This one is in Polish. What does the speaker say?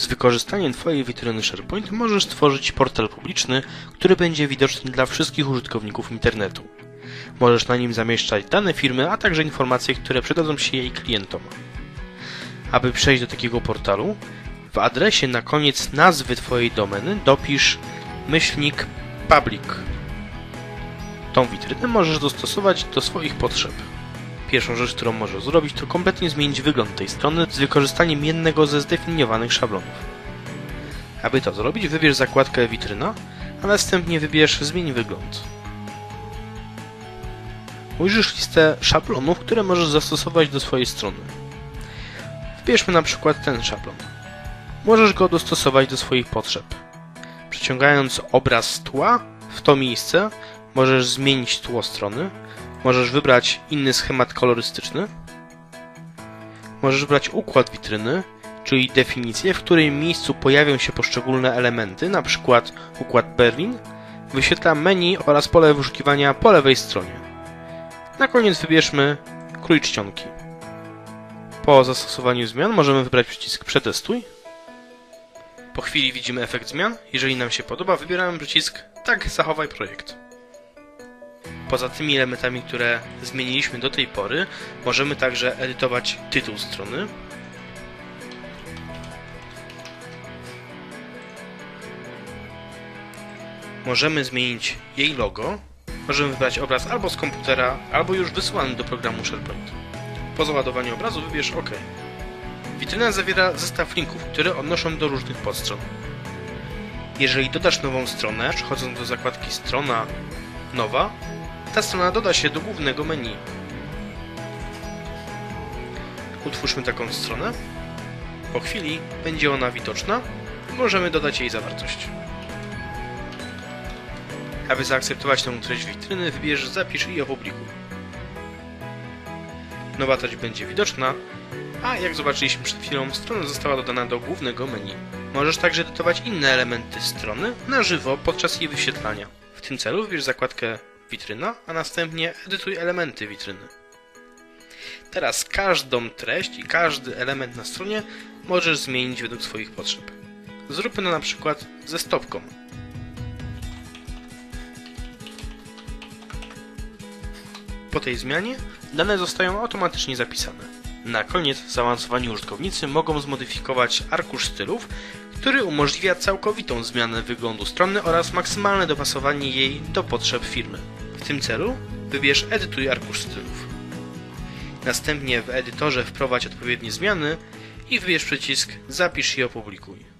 Z wykorzystaniem Twojej witryny SharePoint możesz stworzyć portal publiczny, który będzie widoczny dla wszystkich użytkowników internetu. Możesz na nim zamieszczać dane firmy, a także informacje, które przydadzą się jej klientom. Aby przejść do takiego portalu, w adresie na koniec nazwy Twojej domeny dopisz myślnik public. Tą witrynę możesz dostosować do swoich potrzeb. Pierwszą rzecz, którą możesz zrobić, to kompletnie zmienić wygląd tej strony z wykorzystaniem jednego ze zdefiniowanych szablonów. Aby to zrobić, wybierz zakładkę Witryna, a następnie wybierz Zmień wygląd. Ujrzysz listę szablonów, które możesz zastosować do swojej strony. Wybierzmy na przykład ten szablon. Możesz go dostosować do swoich potrzeb. Przeciągając obraz tła w to miejsce, możesz zmienić tło strony, możesz wybrać inny schemat kolorystyczny, możesz wybrać układ witryny, czyli definicję, w którym miejscu pojawią się poszczególne elementy, np. układ Berlin, wyświetla menu oraz pole wyszukiwania po lewej stronie. Na koniec wybierzmy krój czcionki. Po zastosowaniu zmian możemy wybrać przycisk Przetestuj. Po chwili widzimy efekt zmian. Jeżeli nam się podoba, wybieramy przycisk Tak, zachowaj projekt. Poza tymi elementami, które zmieniliśmy do tej pory, możemy także edytować tytuł strony. Możemy zmienić jej logo. Możemy wybrać obraz albo z komputera, albo już wysłany do programu SharePoint. Po załadowaniu obrazu wybierz OK. Witryna zawiera zestaw linków, które odnoszą do różnych podstron. Jeżeli dodasz nową stronę, przechodząc do zakładki Strona Nowa, ta strona doda się do głównego menu. Utwórzmy taką stronę. Po chwili będzie ona widoczna i możemy dodać jej zawartość. Aby zaakceptować tę treść witryny, wybierz Zapisz i opublikuj. Nowa treść będzie widoczna, a jak zobaczyliśmy przed chwilą, strona została dodana do głównego menu. Możesz także edytować inne elementy strony na żywo podczas jej wyświetlania. W tym celu wybierz zakładkę Witryna, a następnie edytuj elementy witryny. Teraz każdą treść i każdy element na stronie możesz zmienić według swoich potrzeb. Zróbmy to na przykład ze stopką. Po tej zmianie dane zostają automatycznie zapisane. Na koniec zaawansowani użytkownicy mogą zmodyfikować arkusz stylów, który umożliwia całkowitą zmianę wyglądu strony oraz maksymalne dopasowanie jej do potrzeb firmy. W tym celu wybierz Edytuj arkusz stylów. Następnie w edytorze wprowadź odpowiednie zmiany i wybierz przycisk Zapisz i opublikuj.